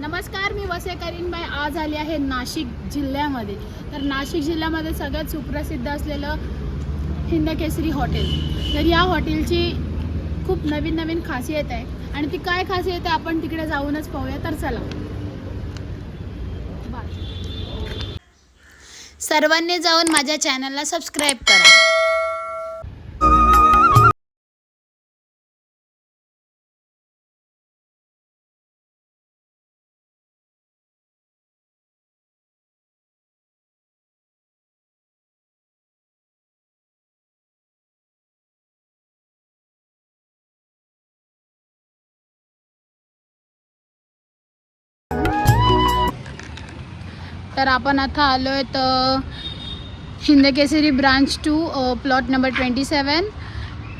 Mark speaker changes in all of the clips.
Speaker 1: नमस्कार मी वसे करीनबाई आज आली आहे नाशिक जिल्ह्यामध्ये. तर नाशिक जिल्ह्यामध्ये सगळ्यात सुप्रसिद्ध असलेलं हिंदकेसरी हॉटेल. तर या हॉटेलची खूप नवीन नवीन खासियत आहे. आणि ती काय खासियत आहे आपण तिकडे जाऊनच पाहूया. तर चला. सर्वांनी जाऊन माझ्या चॅनलला सबस्क्राईब करा. तर आपण आता आलो आहे तर Hindkesari branch two plot number twenty seven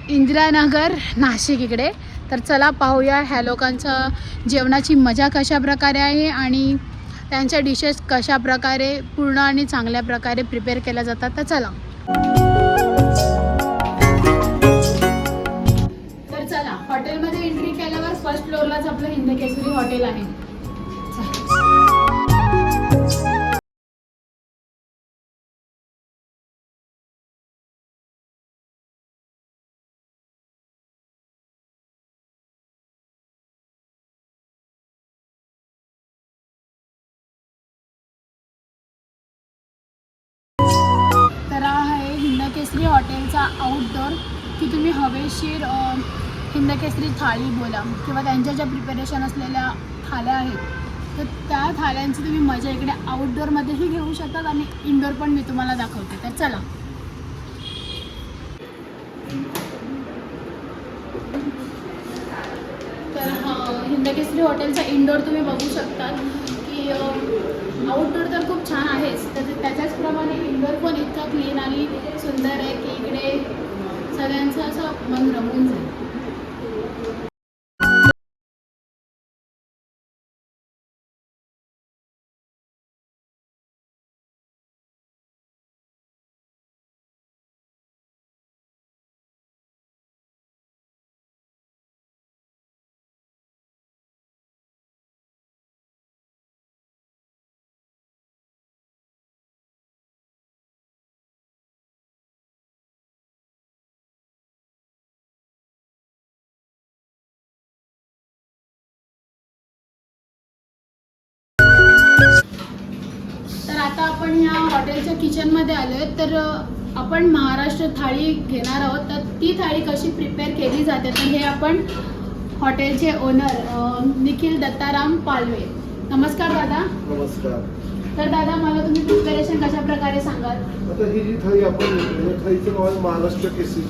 Speaker 1: Indiranagar Nashik इकडे. तर चला पाहूया ह्या लोकांचा जेवणाची मजा कशा प्रकारे आहे आणि त्यांच्या डिशेस कशा प्रकारे पूर्ण आणि चांगल्या प्रकारे प्रिपेअर केल्या जातात. तर चला. तर चला हॉटेलमध्ये एंट्री केल्यावर फर्स्ट फ्लोअरलाच आपलं हिंदकेसरी हॉटेल आहे. केसरी हॉटेलचा आउटडोर की तुम्ही हवेशीर अ, हिंदकेसरी थाळी बोला किंवा त्यांच्या ज्या प्रिपरेशन असलेल्या थाल्या आहेत तर त्या थाल्यांची तुम्ही मजा इकडे आउटडोअरमध्येही घेऊ शकतात आणि इनडोअर पण मी तुम्हाला दाखवते. तर चला. तर हा हिंदकेसरी हॉटेलचा इनडोअर तुम्ही बघू शकता. आउटडोर तर खूप छान आहेच. तर त्याच्याचप्रमाणे इंडोर पण इतका क्लीन आणि सुंदर आहे की इकडे सगळ्यांचं असं मन रमून जाईल. तर आता आपण ह्या हॉटेलच्या किचनमध्ये आलो आहे तर आपण महाराष्ट्र थाळी घेणार आहोत. तर ती थाळी कशी प्रिपेअर केली जाते? तर हे आपण हॉटेलचे ओनर निखिल दत्ताराम पालवे. नमस्कार दादा.
Speaker 2: नमस्कार.
Speaker 1: तर दादा मला तुम्ही प्रिपरेशन कशा प्रकारे सांगाल?
Speaker 2: आता ही जी थाळी आपण घेतली या थाळीचं नाव आहे महाराष्ट्र केसरी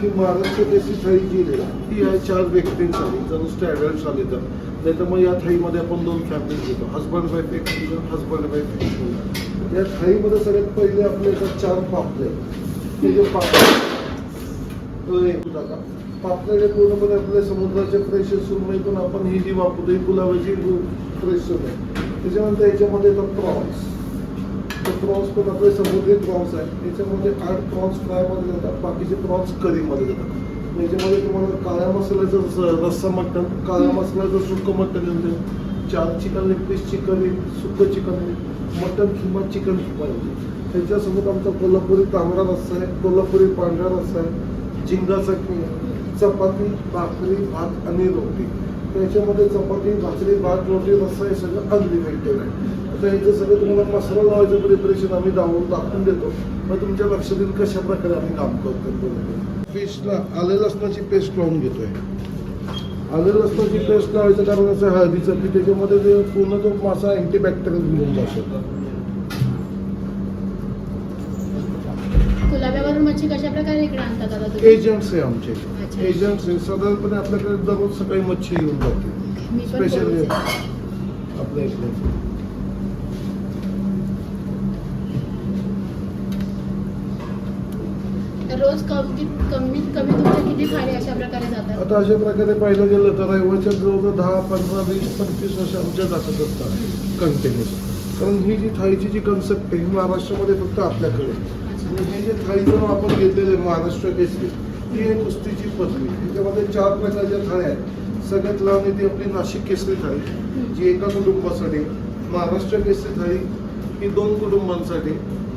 Speaker 2: ती महाराष्ट्र केसरी थाळी जी आहे ती आहे चार व्यक्तींसाठी जर ॲव्हरंट आले तर नाही तर मग या थाळीमध्ये आपण दोन फॅमिली घेतो. हजबंड वाईफ एक मुलगा हजबंड वाईफ एक मुलगा. या थाळीमध्ये सगळ्यात पहिले आपले येतात चार पापले. ते जे पापले एक टाका. पापलेले पूर्णपणे आपले समुद्राचे फ्रेश पण आपण ही जी वापरतो ही गुलाबाची फ्रेश सुरमई त्याच्यानंतर याच्यामध्ये येतात प्रॉन्स. तर प्रॉन्स पण आपले समुद्री प्रॉन्स आहे याच्यामध्ये आठ प्रॉन्स फ्रायमध्ये जातात. बाकीचे प्रॉन्स करीमध्ये जातात. याच्यामध्ये तुम्हाला काळ्या मसाल्याचं रस्सा मटण काळ्या मसाल्याचं सुक्क मटण येते चार चिकन लेग पीसची करी सुक्क चिकन मटण किंवा चिकन किंवा त्याच्यासोबत आमचा कोल्हापुरी तांबडा रस्सा आहे कोल्हापुरी पांढरा रस्सा आहे झिंगा चटणी आहे, चपाती भाकरी भात आणि रोटी. त्याच्यामध्ये चपाती भाकरी भात रोटी रस्सा हे सगळं अनलिमिटेड आहे. आता ह्याचं सगळं तुम्हाला मसाला लावायचं प्रिपरेशन आम्ही दाखवून दाखवून देतो. मग तुमच्या लक्षात येईल कशा प्रकारे आम्ही काम करतो. फिशला आले लसणाची पेस्ट लावून घेतोय. आले लसणाची पेस्ट लावायचं कारण असं हळदीचं की त्याच्यामध्ये ते पूर्ण तो मासा अँटीबॅक्टेरियल घेऊन जातो.
Speaker 1: गुलाब्यावरून मच्छी कशा प्रकारे इकडे आणतात दादा तुम्ही?
Speaker 2: एजंट्स आहे आमचे. एजंट्स आहे. साधारणपणे आपल्याकडे दररोज सकाळी मच्छी येऊन जाते. स्पेशल. आपल्या इकडे.
Speaker 1: तर रोज कमीत कमीत कमी तुमच्या किती थाळी अशा प्रकारे जातात?
Speaker 2: आता अशा प्रकारे पाहिलं गेलं तर रहिवाच्या जवळ दहा पंधरा वीस पंचवीस वर्ष आमच्या जातच असतात कंटिन्यूस कारण ही जी थाळीची जी कन्सेप्ट आहे ही महाराष्ट्रामध्ये फक्त आपल्याकडे. हे जे थाळीचं आपण घेतलेले महाराष्ट्र केसरी ती आहे कुस्तीची पदवी. त्याच्यामध्ये चार प्रकारच्या थाळ्या आहेत. सगळ्यात लहान आहे ती आपली नाशिक केसरी थाळी जी एका कुटुंबासाठी महाराष्ट्र केसरी थाळी ही दोन कुटुंबांसाठी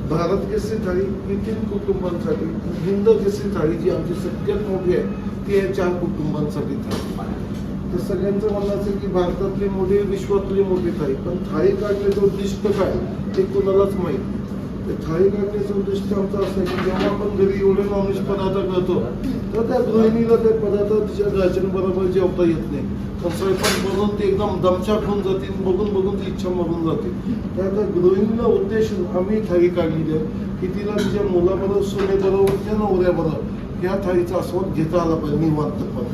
Speaker 2: भारत केसरी थाळी ही तीन कुटुंबांसाठी हिंद केसरी थाळी जी आमची सगळ्यात मोठी आहे ती आहे चार कुटुंबांसाठी थाळी. तर सगळ्यांचं म्हणणं असेल की भारतातली मोठी विश्वातली मोठी थाळी. पण थाळी काढले तो उद्दिष्ट काय ते कुणालाच माहीत थाळी काढण्याचं उद्दिष्ट आमचं असं की जेव्हा आपण घरी एवढे नॉनव्हेज पदार्थ करतो तर त्या गृहिणीला ते पदार्थ तिच्या घरच्यांबरोबर जेवता येत नाही. तर स्वयंपाक बघून ते एकदम दमछाक होऊन जाते बघून बघून ती इच्छा मरून जाते. त्या त्या गृहिणीला उद्देशून आम्ही थाळी काढलेली आहे की तिला तिच्या मुलाबरोबर सुनेबरोबर त्या नवऱ्याबरोबर या थाळीचा आस्वाद घेता आला पाहिजे निवांतपणे.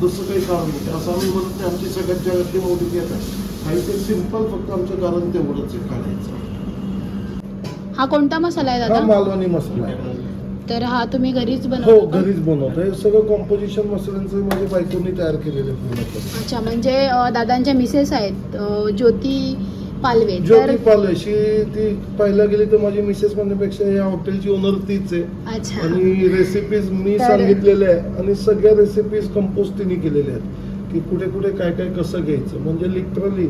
Speaker 2: दुसरं काही कारण नाही. असं आम्ही म्हणत नाही आमची सगळ्यात जगातली मोठी घेत आहे थाळीचं सिंपल फक्त आमचं कारण तेवढंच आहे काढायचं.
Speaker 1: हा कोणता मसाला आहे
Speaker 2: हा
Speaker 1: दादा
Speaker 2: मालवणी मसाला आहे.
Speaker 1: तर हा तुम्ही घरीच
Speaker 2: हो
Speaker 1: बनवता
Speaker 2: घरीच बनवतो. हे सगळं कॉम्पोजिशन मसाल्यांचं माझ्या बायकोनी तयार केलेलं
Speaker 1: अच्छा म्हणजे अ, दादांच्या मिसेस आहेत अ, ज्योती पालवे. तर
Speaker 2: ज्योती पालेशी ती पाहायला गेली तर माझी मिसेस म्हणण्यापेक्षा या हॉटेलची ओनर तीच आहे.
Speaker 1: अच्छा.
Speaker 2: आणि रेसिपीज मी
Speaker 1: तर-
Speaker 2: सांगितलेल्या आहे आणि सगळ्या रेसिपीज कंपोज तिने केलेल्या आहेत. की कुठे कुठे काय काय कसं घ्यायचं. म्हणजे लिटरली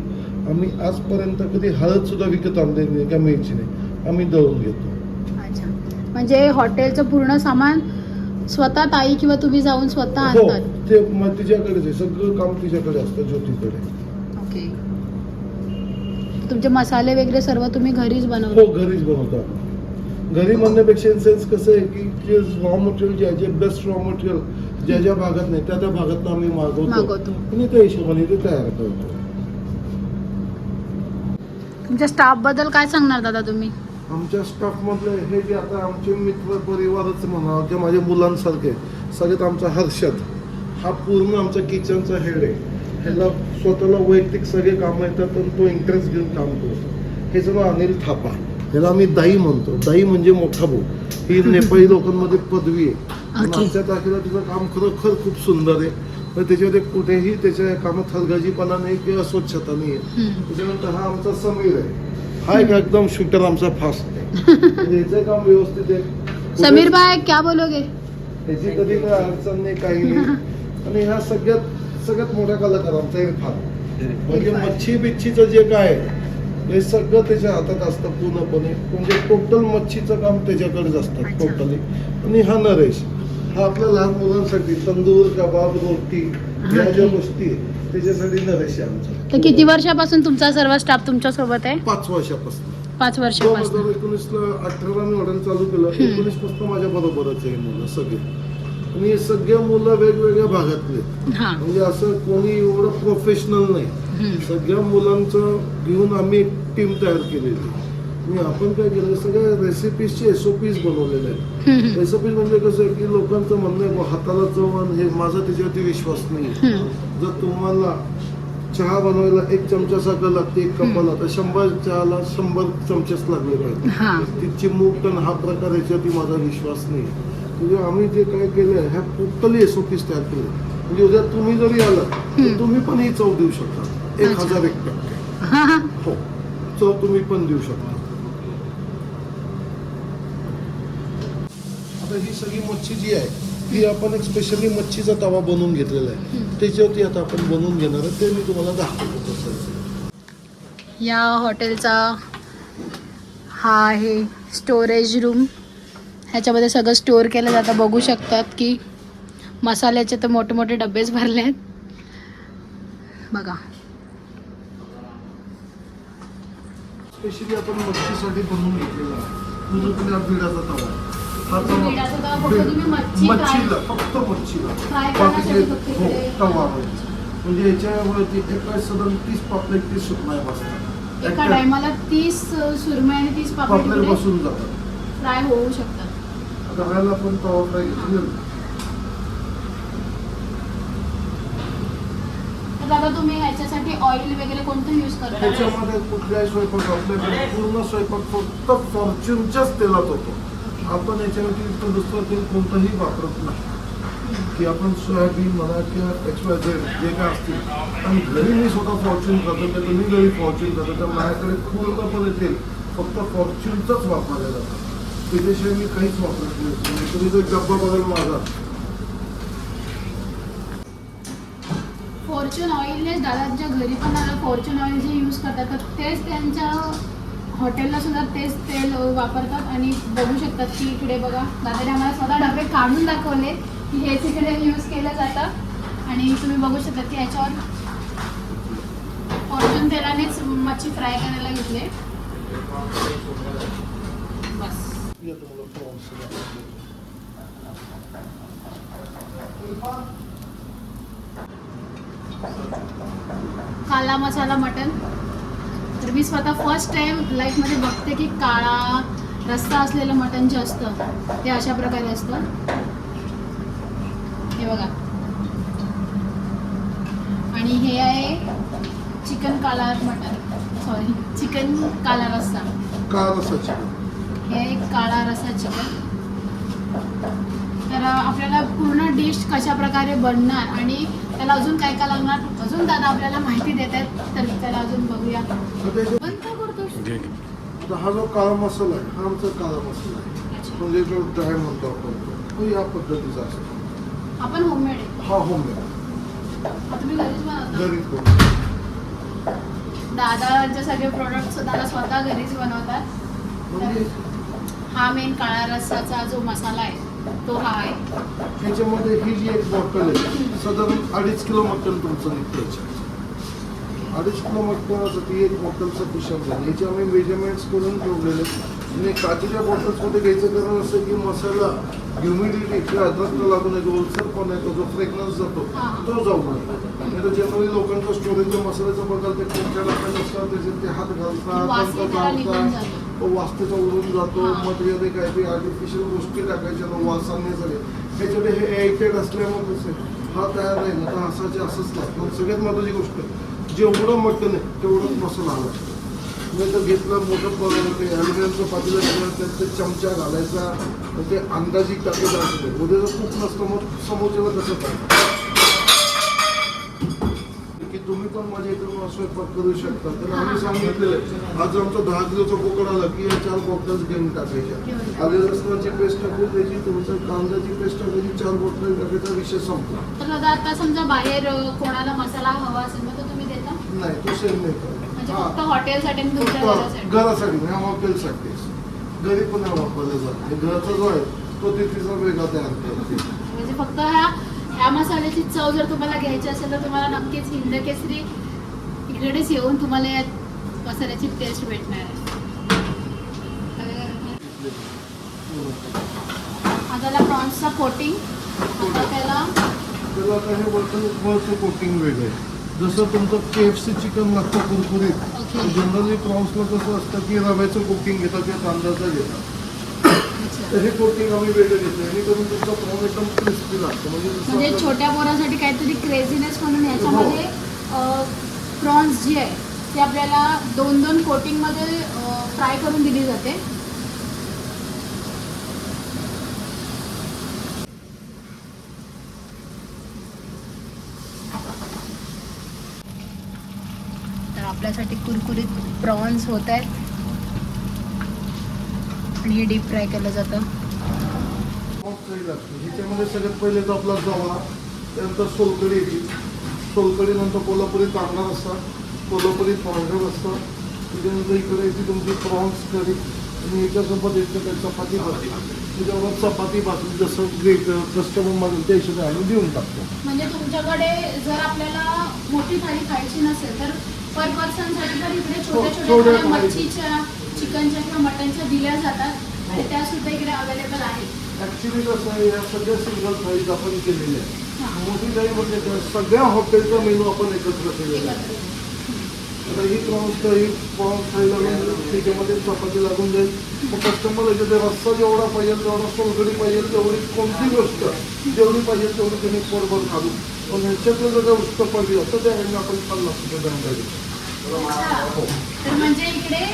Speaker 2: आम्ही आजपर्यंत कधी हळद सुद्धा विकत आणली नाही का मिरची नाही. आम्ही दळून घेतो.
Speaker 1: अच्छा. म्हणजे हॉटेलचं पूर्ण सामान स्वतः ताई किंवा तुम्ही जाऊन स्वतः
Speaker 2: हो
Speaker 1: आणतात?
Speaker 2: ते मग तिच्याकडेच आहे. सगळं काम तिच्याकडे असतं ज्योतीकडे.
Speaker 1: ओके. तुमचे मसाले वगैरे सर्व तुम्ही घरीच
Speaker 2: हो
Speaker 1: बनवता
Speaker 2: घरीच बनवतो आपण घरी म्हणण्यापेक्षा इन सेन्स कसं आहे की जे रॉ मटेरियल जे आहे जे बेस्ट रॉ मटेरियल ज्या ज्या भागात नाही त्या त्या भागात आम्ही मागवतो.
Speaker 1: मागवतो.
Speaker 2: आणि त्या हिशोबाने ते तयार करतो.
Speaker 1: तुमच्या स्टाफबद्दल काय सांगणार दादा तुम्ही?
Speaker 2: आमच्या स्टाफ मधले हे जे आता आमचे मित्र परिवारच म्हणा किंवा माझ्या मुलांसारखे सगळ्यात आमचा हर्षद हा पूर्ण आमच्या किचनचा हेड आहे. ह्याला स्वतःला वैयक्तिक सगळे कामं येतात आणि तो इंटरेस्ट घेऊन काम करतो. हे नाव अनिल थापा. ह्याला आम्ही दाई म्हणतो. दाई म्हणजे मोठा भाऊ. ही नेपाळी लोकांमध्ये पदवी आहे. पण. आमच्या तारखेला तिचं काम खरोखर खूप सुंदर आहे. पण त्याच्यामध्ये कुठेही त्याच्या कामात हलगर्जीपणा नाही किंवा स्वच्छता नाही आहे. त्याच्यानंतर हा आमचा समीर आहे. हा एक एकदम शूटर आमचा फास्ट आहे. याचं काम व्यवस्थित आहे.
Speaker 1: समीर भाई क्या बोलोगे?
Speaker 2: याची कधी काही अडचण नाही काही नाही. आणि हा सगळ्यात सगळ्यात मोठा कलाकार आमचा इरफान म्हणजे. मच्छी बिच्छीचं जे काय आहे, हे सगळं त्याच्या हातात असतं पूर्णपणे. म्हणजे टोटल मच्छीचं काम त्याच्याकडेच असतं. टोटली आणि हा नरेश. हा आपल्या लहान मुलांसाठी तंदूर कबाब रोटी या ज्या गोष्टी त्याच्यासाठी नरेश आहे आमचा.
Speaker 1: तर किती वर्षापासून तुमचा सर्व स्टाफ तुमच्यासोबत आहे?
Speaker 2: पाच वर्षापासून.
Speaker 1: पाच
Speaker 2: दोन
Speaker 1: वर्षापासून
Speaker 2: हजार एकोणीसला अठराला मी हॉटेल चालू केलं. एकोणीसपासून माझ्या बरोबरच आहे मुलं सगळे. आणि सगळे मुलं वेगवेगळ्या भागातले.
Speaker 1: हा.
Speaker 2: म्हणजे असं कोणी एवढं प्रोफेशनल नाही.
Speaker 1: हम्म.
Speaker 2: सगळ्या मुलांचं घेऊन आम्ही एक टीम तयार केलेली आणि आपण काय केलं सगळ्या रेसिपीजचे एस ओ पीज बनवलेले आहेत. रेसिपीज म्हणजे कसं आहे की लोकांचं म्हणणं आहे "बुवा, हाताला चवण हे माझा त्याच्यावरती विश्वास नाही. जर तुम्हाला चहा बनवायला एक चमचा साखर लागते एक कपाला तर शंभर चहाला शंभर चमचेच लागले पाहिजे. तिची मूग टन हा प्रकार याच्यावरती माझा विश्वास नाही म्हणजे आम्ही जे काय केलं ह्या टोटली एस ओ पीस तयार केले म्हणजे उद्या तुम्ही जरी आलात. तर तुम्ही पण ही चव देऊ शकता. एक. हजार एक टक्के.
Speaker 1: हो.
Speaker 2: चव तुम्ही पण देऊ शकता. आता ही सगळी मच्छी जी आहे ही आपण एक स्पेशली मच्छीचा तवा बनवून घेतलेला आहे. त्याच्यावरती आता आपण बनवून घेणार आहे. ते मी तुम्हाला दाखवतो.
Speaker 1: या हॉटेलचा हा आहे स्टोरेज रूम ह्याच्यामध्ये सगळं स्टोअर केलं जातं. बघू शकतात की मसाल्याचे तर मोठे मोठे डबेच भरले आहेत. बघा.
Speaker 2: स्पेशली आपण मच्छीसाठी बनवून घेतलेला आहे. तवा
Speaker 1: तवा फक्त तुम्ही मच्छी fry-
Speaker 2: मच्छीला. फक्त मच्छीला
Speaker 1: Fry
Speaker 2: बाकीचे
Speaker 1: करण्यासाठी फक्त
Speaker 2: हो
Speaker 1: इकडे-
Speaker 2: तवा आहे. म्हणजे याच्यावरती एका साधारण तीस पापलेट तीस सुकमाय बसतात.
Speaker 1: एका टायमाला तीस सुरमई आणि तीस
Speaker 2: पापलेट
Speaker 1: पापलेट
Speaker 2: बसून जातात.
Speaker 1: फ्राय होऊ शकतात.
Speaker 2: आता आपण तवा फ्राय घेतली
Speaker 1: तर दादा तुम्ही ह्याच्यासाठी ऑइल वगैरे कोणतं यूज करता?
Speaker 2: त्याच्यामध्ये कुठल्याही स्वयंपाक आपल्याकडे पूर्ण स्वयंपाक फक्त फॉर्च्युनच्याच तेलात होतो. आपण याच्या व्यतिरिक्त दुसरं तेल कोणतंही वापरत नाही. की आपण सोयाबीन म्हणा किंवा एक्सवायझेड जे काय असतील. आणि घरी मी स्वतः फॉर्च्यून करतो तर तुम्ही घरी फॉर्च्यून करतो तर माझ्याकडे पूर्णपणे तेल फक्त फॉर्च्यूनचंच वापरलं जातं. त्याच्याशिवाय मी काहीच वापरत नाही. म्हणजे तुम्ही जर डब्बा बघाल माझा
Speaker 1: फॉर्च्युन ऑइलनेच दादाच्या घरी पण दादा फॉर्च्यून ऑइल जे यूज करतात तर तेच त्यांच्या हॉटेलला सुद्धा तेच तेल वापरतात आणि बघू शकतात की इकडे बघा दादाने आम्हाला स्वतः डबे काढून दाखवले की हेच इकडे यूज केलं जातं. आणि तुम्ही बघू शकता की याच्यावर फॉर्च्यून तेलानेच मच्छी फ्राय करायला घेतले. बस. काला मसाला मटन तर मी स्वतः फर्स्ट टाइम लाईफमध्ये बघते की काळा रस्सा असलेलं मटण जे असतं ते अशा प्रकारे असतं. हे बघा. आणि हे आहे चिकन काला मटन सॉरी चिकन काला रस्सा.
Speaker 2: काळा रस्सा
Speaker 1: हे आहे काळा रस्सा चिकन. तर आपल्याला पूर्ण डिश कशा प्रकारे बनणार आणि त्याला अजून काय काय लागणार? अजून दादा आपल्याला माहिती देत आहेत. तर त्याला अजून बघूया. पण काय
Speaker 2: आता हा जो काळा मसाला आहे हा आमचा काळा मसाला आहे. म्हणजे जो ड्राय म्हणतो आपण तो या पद्धतीचा असतो.
Speaker 1: आपण होममेड आहे.
Speaker 2: हा होममेड
Speaker 1: तुम्ही घरीच बनवता?
Speaker 2: घरी करून
Speaker 1: दादाचे सगळे प्रोडक्ट दादा स्वतः घरीच बनवतात.
Speaker 2: म्हणजे?
Speaker 1: हा मेन काळा रस्साचा जो मसाला आहे. तो हा आहे
Speaker 2: ह्याच्यामध्ये ही जी एक बॉटल आहे साधारण अडीच किलो मटण तुमचं निघतं याच्यात. अडीच किलो मटणासाठी एक बॉटल सफिशियंट आहे याचे आम्ही मेजरमेंट्स करून ठेवलेले आहेत. आणि काचेच्या बॉटल्समध्ये घ्यायचं कारण असं की मसाला ह्युमिडिटी किंवा अद्रकला लागून एक ओलसरपण आहे जो फ्रेग्रन्स जातो. तो जाऊ नये नाही तर जनरली लोकांच्या स्टोरेजच्या मसाल्याचं बघाल ते कोणत्या टाकायचं असतात त्याच्यात ते हात घालतात
Speaker 1: वास.
Speaker 2: तो वास्तूचा उडून जातो. मग त्याच्यामध्ये काहीतरी आर्टिफिशियल गोष्टी टाकायच्या ना वासाने सगळे ह्याच्यामध्ये हे एअरटेड असल्यामुळे कसं हा तयार नाही ना तर असाचे असंच लागतं सगळ्यात महत्त्वाची गोष्ट जेवढं मटण आहे तेवढंच मसाला हवा नाही तर घेतलं मोठं ॲल्युमिनियमचं पातेलं घेतलं त्यात ते चमचा घालायचा ते अंदाजी टाकायचं असं उद्या जर खूप नसतं मग समोरच्याला कसं की तुम्ही पण माझ्या इथून स्वयंपाक करू शकता. तर आम्ही सांगितलेलं आज आमचा दहा किलोचा बोकड आला की या चार बॉटल्स घेऊन टाकायच्या. आले लसणाची पेस्ट टाकून द्यायची तुमचं कांद्याची पेस्ट टाकायची चार बॉटल टाकायचा विषय संपला.
Speaker 1: तर दादा आता समजा बाहेर कोणाला मसाला हवा असेल मग तो तुम्ही देता?
Speaker 2: नाही तो सेम नाही
Speaker 1: म्हणजे
Speaker 2: करत
Speaker 1: फक्त. हॉटेलसाठी
Speaker 2: फक्त
Speaker 1: घरासाठी
Speaker 2: नाही हॉटेलसाठी घरी पण वापरले जात. घराचा जो आहे तो तिथीचा वेगळा तयार करते.
Speaker 1: म्हणजे फक्त ह्या ह्या मसाल्याची चव जर तुम्हाला घ्यायची असेल तर तुम्हाला नक्कीच हिंद केसरी इकडेच येऊन तुम्हाला या मसाल्याची टेस्ट भेटणार आहे त्याला प्रॉन्सचा कोटिंग आता त्याला
Speaker 2: त्याला आता हे वरचं वरचं कोटिंग वेगळं आहे जसं तुमचं के एफ सी चिकन लागतं कुरकुरीत. जनरली प्रॉन्सला कसं असतं की रव्याचं कोटिंग घेतात किंवा तांदळाचं घेतात. तर हे कोटिंग आम्ही वेगळं घेतो आणि करून तुमचा एकदम क्रिस्पी लागतो. म्हणजे जसं
Speaker 1: म्हणजे
Speaker 2: आपलं-
Speaker 1: छोट्या पोरासाठी काहीतरी क्रेझीनेस म्हणून याच्यामध्ये प्रॉन्स जी आहे ती आपल्याला दोन दोन कोटिंगमध्ये फ्राय करून दिली जाते. तर आपल्यासाठी कुरकुरीत प्रॉन्स होत आहेत. आणि हे डीप फ्राय केलं जातं.
Speaker 2: ह्याच्यामध्ये सगळ्यात पहिले तर आपला जवा त्यानंतर सोलकडी येते. सोलकडी नंतर कोल्हापुरी तांबडा रस्सा कोल्हापुरी पांढरा रस्सा त्याच्यानंतर इकडे येते तुमची प्रॉन्स करी आणि याच्यासोबत येतं काय चपाती भाजी. त्याच्यावर चपाती भाकरी जसं ग्रेट कस्टमर मागेल त्या हिशोबाने आम्ही देऊन टाकतो.
Speaker 1: म्हणजे तुमच्याकडे जर आपल्याला मोठी थाळी खायची नसेल तर पर पर्सनसाठी तर इकडे छोट्या
Speaker 2: हो,
Speaker 1: छोट्या
Speaker 2: छोट्या.
Speaker 1: मच्छीच्या चिकनच्या किंवा मटनच्या दिल्या जातात आणि त्या सुद्धा इकडे अवेलेबल आहेत.
Speaker 2: ॲक्च्युली कसं आहे या सगळ्या सिंगल थाळीज आपण केलेल्या
Speaker 1: हां.
Speaker 2: आहे मोठी थाळी म्हणजे काय, सगळ्या हॉटेलचा मेनू आपण एकत्र केलेला आहे. आता ही प्रॉन्स ही प्रॉन्स फ्राय लागून त्याच्यामध्ये चपाती लागून जाईल. मग कस्टमर याच्यात रस्सा जेवढा पाहिजे तेवढा सोलकडी पाहिजे तेवढी कोणती गोष्ट जेवढी पाहिजे तेवढी त्यांनी पोटभर घालू पण ह्याच्यातलं जर काही उष्ट पडली तर त्या आपण पन्नास रुपये
Speaker 1: अच्छा. तर म्हणजे इकडे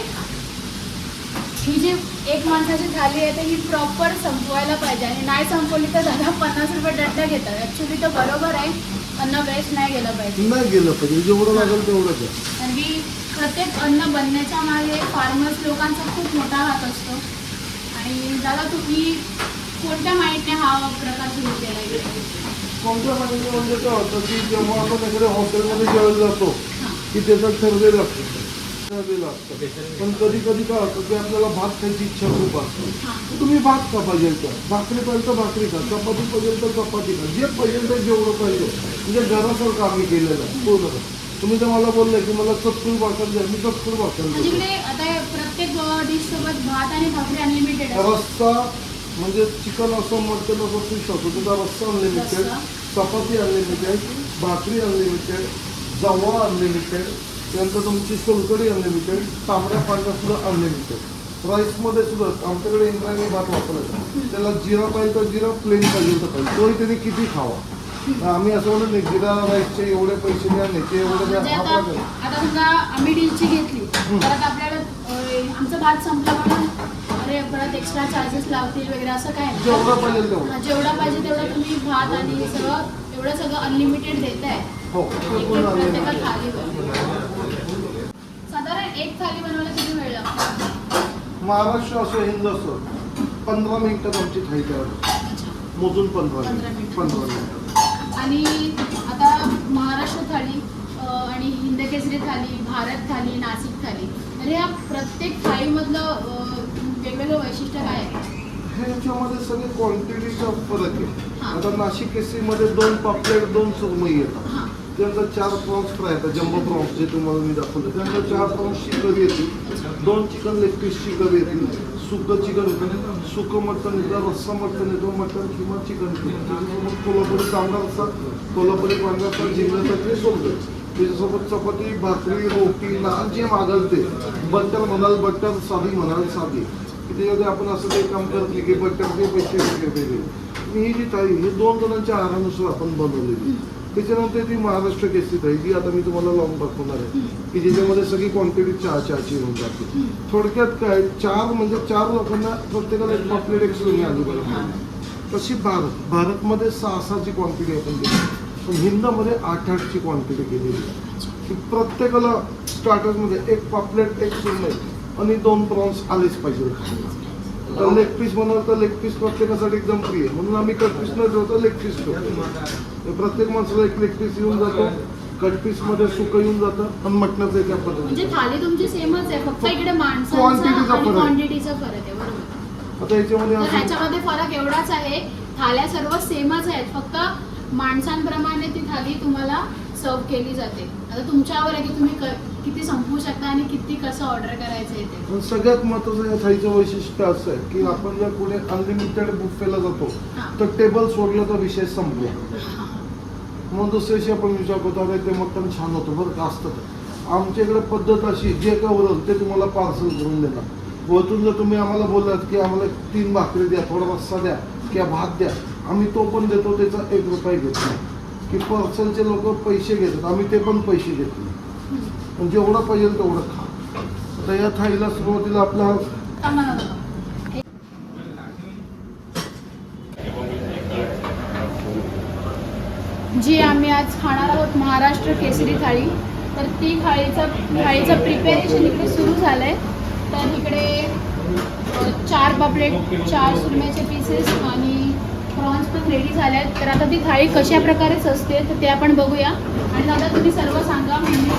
Speaker 1: ही जी एक माणसाची थाली आहे तर ही प्रॉपर संपवायला पाहिजे. आणि नाही संपवली तर दादा पन्नास रुपये दंड घेतात. ॲक्च्युली तर बरोबर आहे अन्न वेस्ट नाही गेलं पाहिजे.
Speaker 2: नाही गेलं पाहिजे. जेवढं लागेल तेवढंच आहे.
Speaker 1: कारण की प्रत्येक अन्न बनण्याच्या मागे फार्मर्स लोकांचा खूप मोठा हात असतो. आणि दादा तुम्ही कोणत्या माहितीने हा प्रकार सुरू केला इकडे
Speaker 2: कोणत्या महिन्यात म्हणजे काय होतं की जेव्हा आपण एखाद्या हॉटेलमध्ये जेवायला जातो की त्याचा ठरलेलं असतं. ठरलेलं असतं. पण कधी कधी काय होतं की आपल्याला भात खायची इच्छा खूप असते. तुम्ही भात का पाहिजे तर भाकरी पाहिजे तर भाकरी खा. चपाती पाहिजे तर चपाती खा. जे पाहिजे ते जेवढं पाहिजे. म्हणजे घरासारखं आम्ही केलेलं आहे. पूर्ण. तुम्ही तर मला बोलले की मला चतकुर भाकर द्या. मी चतकुर भाकर
Speaker 1: म्हणजे आता प्रत्येक डिश सोबत भात आणि भाकरी अनलिमिटेड
Speaker 2: रस्सा म्हणजे चिकन असो मटन असो फिश असो त्याचा रस्सा unlimited. Chapati unlimited bhakri unlimited जवा अनलिमिटेड त्यानंतर तुमची सोलकडी अनलिमिटेड तांबड्या पांढऱ्या सुद्धा अनलिमिटेड राईसमध्ये सुद्धा आमच्याकडे इंद्रायणी भात वापरायचा. त्याला जिरा पाहिजे तर जिरा प्लेन पाहिजे तर पाहिजे तोही त्याने किती खावा? आम्ही असं म्हणत नाही जिरा राईसचे एवढे पैसे द्या नाही ते एवढे द्या.
Speaker 1: म्हणजे आता समजा आम्ही डिशची घेतली परत आपल्याला अं, आमचं भात संपलं म्हणून अरे परत एक्स्ट्रा चार्जेस लावतील वगैरे असं काय नाही.
Speaker 2: जेवढं पाहिजे तेवढं.
Speaker 1: हा, जेवढा पाहिजे तेवढं तुम्ही भात आणि सगळं एवढं सगळं अनलिमिटेड देताय.
Speaker 2: हो.
Speaker 1: साधारण एक थाली बनवायला किती वेळ लागतो?
Speaker 2: महाराष्ट्र असो हिंद असो पंधरा मिनिटात आमची थाळी तयार. मोजून पंधरा
Speaker 1: पंधरा
Speaker 2: मिनिट.
Speaker 1: मिनिटं.
Speaker 2: पंधरा मिनिट.
Speaker 1: आणि आता महाराष्ट्र अं, आणि हिंदकेसरी थाली भारत थाली नाशिक थाली तर ह्या प्रत्येक थाळीमधलं वेगवेगळं वैशिष्ट्य काय आहे?
Speaker 2: ह्याच्यामध्ये सगळे क्वांटिटीचा फरक आहे. आता नाशिक केसरीमध्ये दोन पापलेट दोन सुरमई येतात. त्यांचा चार प्रॉन्स फ्राय येतात जम्बो प्रॉन्स जे तुम्हाला मी दाखवलं त्यानंतर चार प्रॉन्सची करी येतील. दोन चिकन लेग पीसची करी येतील. सुकं चिकन येतं सुकं मटण येतं रस्सा मटण येतो मटण किंवा चिकन किंवा त्याच्यासोबत कोल्हापुरी तांबडा रस्सा कोल्हापुरी पांढरा रस्सा जिंकण्याचं ते सोडतं त्याच्यासोबत चपाती भाकरी रोटी लहान जे मागाल ते. बटर म्हणाल बटर साधी म्हणाल साधी. की त्याच्यामध्ये आपण असं काही काम करत नाही की बटरचे पैसे वगैरे मी ही जी थाळी ही दोन जणांच्या आहारानुसार आपण बनवलेली. त्याच्यानंतर ती महाराष्ट्र केसरी आहे. जी आता मी तुम्हाला लावून दाखवणार आहे. की ज्याच्यामध्ये सगळी क्वांटिटी चहा चहाची होऊन जाते. थोडक्यात काय चार म्हणजे चार लोकांना प्रत्येकाला एक पापलेट एक सुरमी आली बरोबर. तशी भारत भारतमध्ये सहा सहाची क्वांटिटी आपण केली पण हिंदमध्ये आठ आठची क्वांटिटी केलेली आहे. की प्रत्येकाला स्टार्टर्समध्ये एक पापलेट एक सुरमई आणि दोन प्रॉन्स आलेच पाहिजे तर लेग पीस म्हणाल तर लेग पीस प्रत्येकासाठी एकदम फ्री आहे. म्हणून आम्ही कट पीस न ठेवता लेग पीस ठेवतो. प्रत्येक माणसाला एक लेग पीस येऊन जातो. कट पीसमध्ये सुकं येऊन जातं आणि मटणाचं एका
Speaker 1: म्हणजे थाली तुमची सेमच आहे फक्त इकडे माणसांचा. क्वांटिटीचा फरक आहे. बरोबर.
Speaker 2: आता याच्यामध्ये
Speaker 1: ह्याच्यामध्ये फरक एवढाच आहे थाल्या सर्व सेमच आहेत फक्त माणसांप्रमाणे ती थाली तुम्हाला सर्व केली जाते. आता तुमच्यावर आहे की तुम्ही किती संपवू शकता आणि किती कसं ऑर्डर करायचं आहे ते?
Speaker 2: पण सगळ्यात महत्वाचं या थाळीचं वैशिष्ट्य असं आहे की आपण जर पुढे अनलिमिटेड बुफेला जातो
Speaker 1: हां.
Speaker 2: तर टेबल सोडलं तर विषय संपला. मग दुसऱ्या दिवशी आपण विचार करतो अरे ते मटण छान होतं बरं का असतं आमच्या इकडे पद्धत अशी जे का उरल ते तुम्हाला पार्सल करून देणार. वरतून जर तुम्ही आम्हाला बोललात की आम्हाला तीन भाकरी द्या थोडा रस्सा द्या किंवा भात द्या आम्ही तो पण देतो त्याचा एक रुपये घेत नाही. की पार्सलचे लोक पैसे घेतात आम्ही ते पण पैसे घेत नाही. पण जेवढं पाहिजे तेवढं खा. आता या थाळीला सुरुवातीला आपला
Speaker 1: जी आम्ही आज खाणार आहोत महाराष्ट्र केसरी थाळी तर ती थाळीचा थाळीचं प्रिपेरेशन इकडे सुरू झालं आहे तर इकडे चार पापलेट चार सुरम्याचे पीसेस आणि प्रॉन्स पण रेडी झाले आहेत तर आता ती थाळी कशा प्रकारे असते तर ते आपण बघूया. आणि दादा तुम्ही सर्व सांगा म्हणजे मेन्यू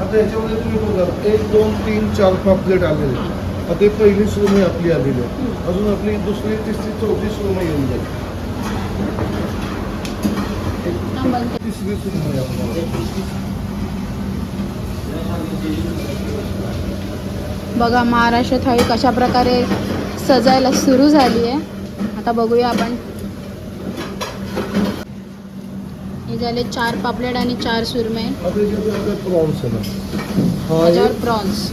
Speaker 2: आता याच्यामध्ये तुम्ही बघा एक दोन तीन चार पापलेट आलेले आता ही पहिली सुरमई आपली आलेली आहे. अजून आपली दुसरी तिसरी चौथी सुरमई येऊन जाईल. तिसरी सुरमई आपल्याला.
Speaker 1: बघा महाराष्ट्र थाळी कशा प्रकारे सजायला सुरू झाली आहे. आता बघूया आपण. हे झाले चार पापलेट आणि चार सुरमे.
Speaker 2: प्रॉन्स आहे
Speaker 1: त्याच्यावर प्रॉन्स.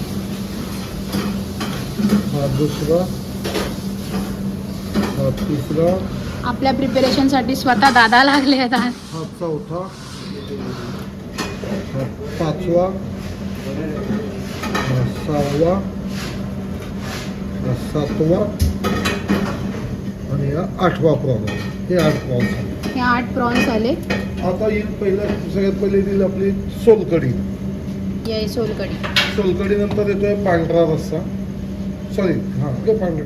Speaker 1: आपल्या प्रिपरेशनसाठी स्वतः दादा लागले आहेत.
Speaker 2: चौथा पाचवा सहावा सातवा आणि हा आठवा प्रॉन्स हे आठ प्रॉन्स आहे
Speaker 1: हे आठ प्रॉन्स आले
Speaker 2: आता येईल पहिल्या सगळ्यात पहिले येईल आपली सोलकढी.
Speaker 1: ये सोलकडी
Speaker 2: सोलकढी नंतर येतोय पांढरा रस्सा. सॉरी हां तो पांढरा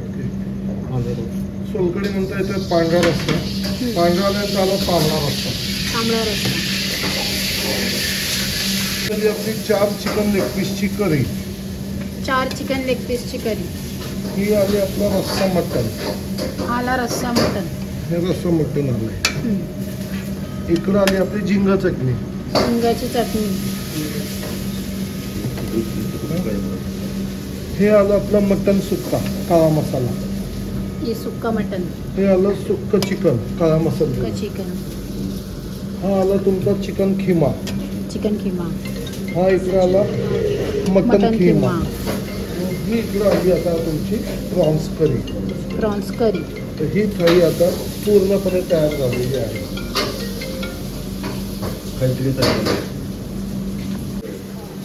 Speaker 2: सोलकडी म्हणता येतं पांढरा रस्ता पांढरा आल्यानंतर आला पांढरा रस्ता
Speaker 1: तांबडा रस्सा.
Speaker 2: तरी आपली चार चिकन लेग पीसची करी.
Speaker 1: चार चिकन लेग पीसची करी.
Speaker 2: ही आली आपला रस्सा मटन
Speaker 1: आला रस्सा मटन
Speaker 2: हे रस्सा मटन आलंय इकडं आली आपली झिंगा चटणी.
Speaker 1: हिंगाची चटणी.
Speaker 2: हे आलं आपलं मटन सुक्का काळा मसाला.
Speaker 1: हे सुक्का मटन
Speaker 2: हे आलं सुक्क चिकन काळा मसाला.
Speaker 1: चिकन.
Speaker 2: हा आला तुमचा चिकन खिमा.
Speaker 1: चिकन किमा
Speaker 2: हा इकडे आला मटन खिमा. ही इकडे आली आता तुमची प्रॉन्स करी.
Speaker 1: प्रॉन्स करी.
Speaker 2: तर ही थाळी आता पूर्णपणे तयार झालेली आहे.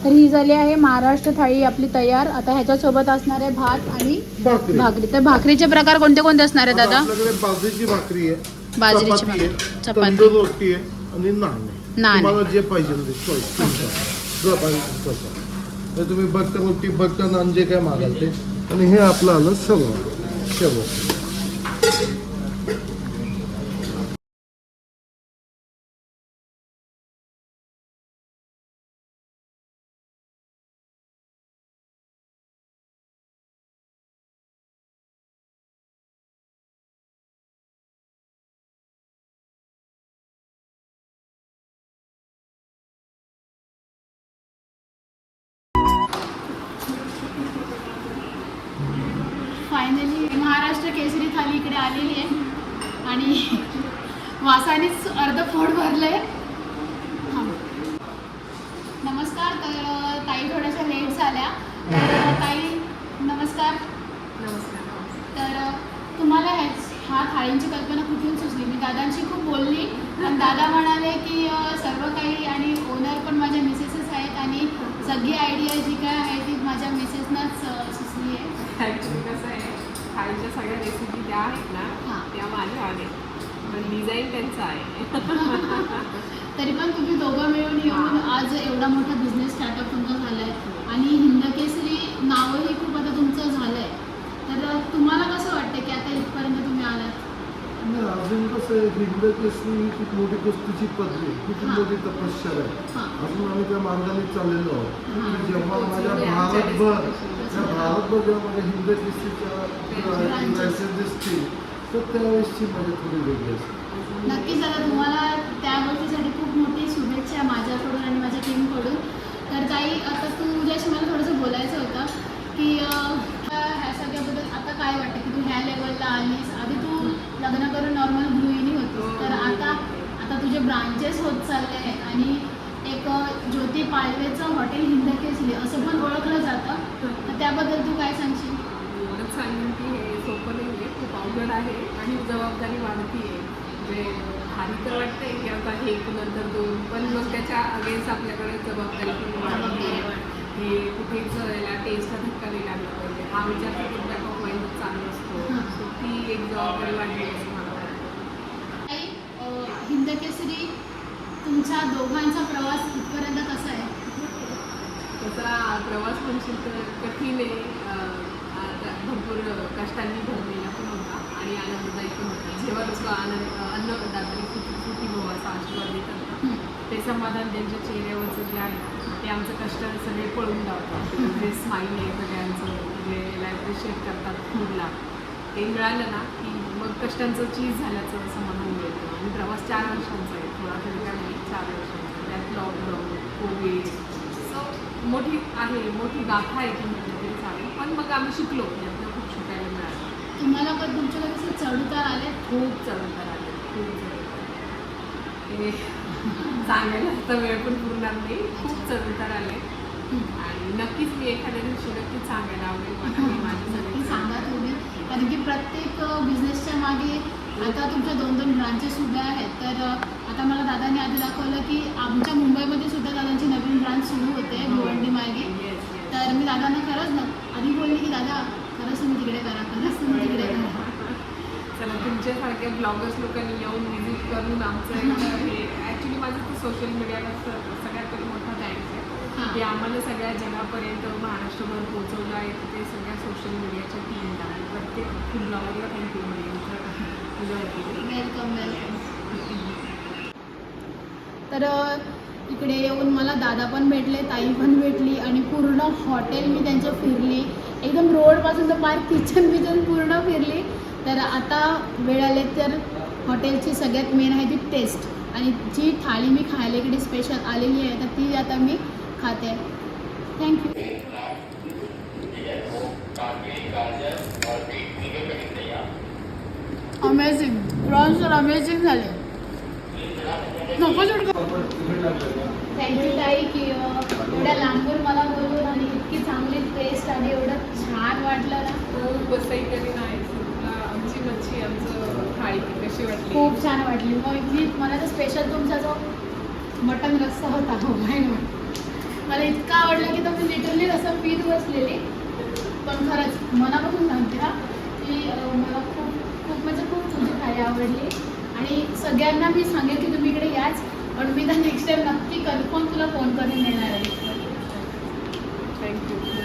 Speaker 1: तर ही झाली आहे महाराष्ट्र थाळी आपली तयार. आता ह्याच्यासोबत असणार आहे भात आणि
Speaker 2: भाकरी.
Speaker 1: भाकरी. तर भाकरीचे प्रकार कोणते कोणते असणार आहेत
Speaker 2: आता
Speaker 1: दादा?
Speaker 2: आपल्याकडे बाजरीची भाकरी आहे
Speaker 1: बाजरीची
Speaker 2: चपाती
Speaker 1: भाकरी,
Speaker 2: रोटी आहे आणि नान आहे.
Speaker 1: नान.
Speaker 2: तुम्हाला जे पाहिजे ते चॉईस तुमचा जो पाहिजे तसं तर तुम्ही बटर रोटी बटर नान जे काय मागाल ते. आणि हे आपलं आलं सर्व सर्व
Speaker 1: आणि वासानेच अर्ध पोट भरलंय. नमस्कार तर ताई थोड्याशा लेट झाल्या. तर ताई नमस्कार. तर तुम्हाला ह्या हा थाळींची कल्पना कुठून सुचली? मी दादांशी खूप बोलली पण दादा म्हणाले की सर्व काही आणि ओनर पण माझ्या मिसेसच आहेत आणि सगळी आयडिया जी काय आहे ती माझ्या मिसेसनाच सुचली आहे
Speaker 3: ॲक्च्युली कसं आहे खायच्या सगळ्या रेसिपी ज्या आहेत ना
Speaker 1: हां.
Speaker 3: त्या माझ्या आहेत. पण डिझाईन त्यांचं आहे.
Speaker 1: तरी पण तुम्ही दोघं मिळून येऊन आज एवढा मोठा बिझनेस स्टार्टअप तुमचा झाला आहे आणि हिंदकेसरी नावही खूप आता तुमचं झालं आहे तर तुम्हाला कसं वाटतं की आता इथपर्यंत तुम्ही आलात
Speaker 2: आणि अजून कसं आहे हिंद केसरी ही खूप मोठी कुस्तीची पदवी. खूप. मोठी तपश्चर्या आहे अजून आम्ही त्या मार्गाने चाललेलो आहोत जेव्हा माझ्या भारतभर. त्या भारतभर जेव्हा माझ्या हिंद केसरीच्या
Speaker 1: Branches.
Speaker 2: लायसन्स दिसतील तर त्यावेळेसची माझी थोडी वेगळी असते
Speaker 1: नक्कीच आता तुम्हाला त्या गोष्टीसाठी खूप मोठी शुभेच्छा माझ्याकडून आणि माझ्या टीमकडून तर काही आता तू तुझ्याशी मला थोडंसं बोलायचं होतं की अं, ह्या सगळ्याबद्दल आता काय वाटतं की तू ह्या लेवलला आलीस आधी तू लग्न करून नॉर्मल गृहिणी होतीस तर आता आता तुझे ब्रांचेस होत चालले आहेत आणि एक अं, ज्योती पाळवेचं हॉटेल हिंदकेसरी असं पण ओळखलं जातं. तर त्याबद्दल तू काय सांगशील?
Speaker 3: एवढंच सांगेन की हे सोपं नाही आहे खूप अवघड आहे आणि जबाबदारी वाढती आहे. म्हणजे भारी तर वाटते की आता हे एक नंतर दोन पण मग त्याच्या अगेन्स्ट आपल्याकडे जबाबदारी पण वाढती. हे कुठेच याला टेस्टचा धक्का नाही लागला पाहिजे. हा विचार तर बॅक ऑफ माइंड चालू असतो. ती एक जबाबदारी वाढली असं मला वाटतं.
Speaker 1: ताई, अ, हिंदकेसरी तुमच्या दोघांचा प्रवास इथपर्यंत कसा
Speaker 3: त्याचा प्रवास म्हणशील तर कठीण आहे. भरपूर कष्टांनी भरलेला पण होता आणि आनंददायी पण होता. जेव्हा लोक आनंद अन्नदात्री सुखी सुखी भाऊ असा आशीर्वाद देतात. ते समाधान त्यांच्या चेहऱ्यावरचं जे आहे ते आमचं कष्ट सगळे पळून लावतात जे स्माईल आहे सगळ्यांचं जे ॲप्रिशिएट करतात फूडला ते मिळालं ना की मग कष्टांचं चीज झाल्याचं समाधान मिळतं. आणि प्रवास चार वर्षांचा आहे. थोडा तरी काय नाही चार वर्षांचा. त्यात लॉकडाऊन कोविड मोठी आहे मोठी गाथा आहे ती म्हटलं तरी चालेल. पण मग आम्ही शिकलो यातनं खूप शिकायला मिळालं.
Speaker 1: तुम्हाला पण तुमच्याकडे कसं चढउतार आले?
Speaker 3: खूप चढउतार आले खूप चढउतार हे सांगायला तर वेळ पण पुरणार नाही. खूप चढउतार आले. आणि नक्कीच मी एखाद्या दिवशी नक्कीच सांगायला आवडेल. मला मी माझी
Speaker 1: नक्की
Speaker 3: सगळी
Speaker 1: सांगा तुम्ही. कारण की प्रत्येक बिझनेसच्या मागे आता तुमच्या दोन दोन ब्रांचेस उभ्या आहेत. तर आता दादाने आधी दाखवलं की आमच्या मुंबईमध्ये सुद्धा दादांची नवीन ब्रांच सुरू होते भिवंडी मार्गे
Speaker 3: Yes, yes.
Speaker 1: तर मी दादांना खरंच ना आधी बोलली की दादा खरंच तुम्ही तिकडे करा खरंच तुम्ही तिकडे करा.
Speaker 3: चला तुमच्यासारख्या ब्लॉगर्स लोकांनी येऊन व्हिजिट करून आमचं हे ॲक्च्युली माझं तर सोशल मीडियाला सगळ्यात मोठा थँक्स आहे.
Speaker 1: हां.
Speaker 3: ते आम्हाला सगळ्या जगापर्यंत महाराष्ट्रभर पोहोचवलं आहे ते सगळ्या सोशल मीडियाच्या टीमला प्रत्येक ब्लॉगरला थँक्यू म्हणेन
Speaker 1: वेलकम वेलकम तर इकडे येऊन मला दादा पण भेटले ताई पण भेटली आणि पूर्ण हॉटेल मी त्यांचं फिरली. एकदम रोडपासून तर पार किचन बिचन पूर्ण फिरली. तर आता वेळ आले तर हॉटेलची सगळ्यात मेन आहे ती टेस्ट आणि जी थाळी मी खायला इकडे स्पेशल आलेली आहे तर ती आता मी खाते. थँक्यू अमेझिंग प्रॉन्स तर अमेझिंग झाले. नको थँक्यू ताई की एवढ्या लांबून मला बोलवून आणि इतकी चांगली टेस्ट आणि एवढं छान वाटलं ना.
Speaker 3: खूप बसही कधी नाही आमची मच्छी आमचं थाळी कशी वाटली?
Speaker 1: खूप छान वाटली. मग इथली मला तर स्पेशल तुमचा जो मटन रस्सा होता हो मला इतका आवडला की तो मी लिटरली असं पीत बसलेली. पण खरंच मनापासून सांगते हा की मला खूप खूप म्हणजे खूप तुमची थाळी आवडली. आणि सगळ्यांना मी सांगेन की तुम्ही इकडे याच पण मी तर नेक्स्ट टाइम नक्की कन्फर्म तुला फोन करून येणार आहे. थँक्यू